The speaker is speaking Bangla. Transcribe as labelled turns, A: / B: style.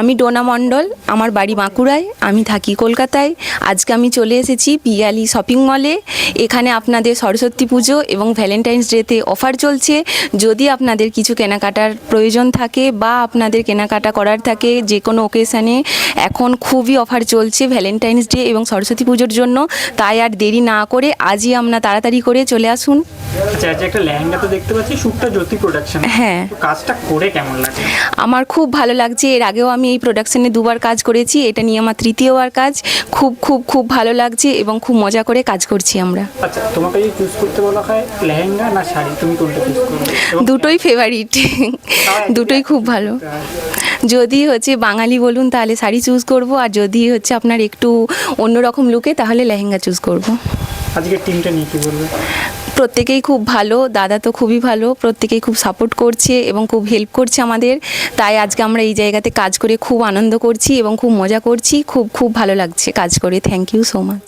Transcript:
A: আমি ডোনা মণ্ডল আমার বাড়ি বাঁকুড়ায় আমি থাকি কলকাতায়। আজকে আমি চলে এসেছি পিয়ালি শপিং মলে। এখানে আপনাদের সরস্বতী পুজো এবং ভ্যালেন্টাইন্স ডেতে অফার চলছে। যদি আপনাদের কিছু কেনাকাটার প্রয়োজন থাকে বা আপনাদের কেনাকাটা করার থাকে যে কোনো ওকেশানে এখন খুবই অফার চলছে ভ্যালেন্টাইন্স ডে এবং সরস্বতী পুজোর জন্য। তাই আর দেরি না করে আজই আমরা তাড়াতাড়ি করে চলে আসুন।
B: আচ্ছা আচ্ছা একটা লেহেঙ্গা তো দেখতে পাচ্ছি শ্যুটটা জ্যোতি প্রোডাকশন
A: হ্যাঁ।
B: কাজটা করে কেমন লাগে?
A: আমার খুব ভালো লাগছে। এর আগেও আমি এই প্রোডাকশনে দুবার কাজ করেছি এটা নিয়ে আমার তৃতীয়বার কাজ। খুব খুব খুব ভালো লাগছে এবং খুব মজা করে কাজ করছি আমরা।
B: আচ্ছা তোমাকে যদি চুজ করতে বলা হয় লেহেঙ্গা না শাড়ি? তুমি কোনটা চুজ করবে
A: দুটোই ফেভারিট দুটোই খুব ভালো। যদি হচ্ছে বাঙালি বলুন তাহলে শাড়ি চুজ করব আর যদি হচ্ছে আপনার একটু অন্যরকম লুকে তাহলে লেহেঙ্গা চুজ করব।
B: আজকের টিমটা নিয়ে কি বলবে?
A: প্রত্যেকেই খুব ভালো, দাদা তো খুবই ভালো, প্রত্যেকেই খুব সাপোর্ট করছে এবং খুব হেল্প করছে আমাদের। তাই আজকে আমরা এই জায়গাতে কাজ করে খুব আনন্দ করছি এবং খুব মজা করছি। খুব খুব ভালো লাগছে কাজ করে। Thank you so much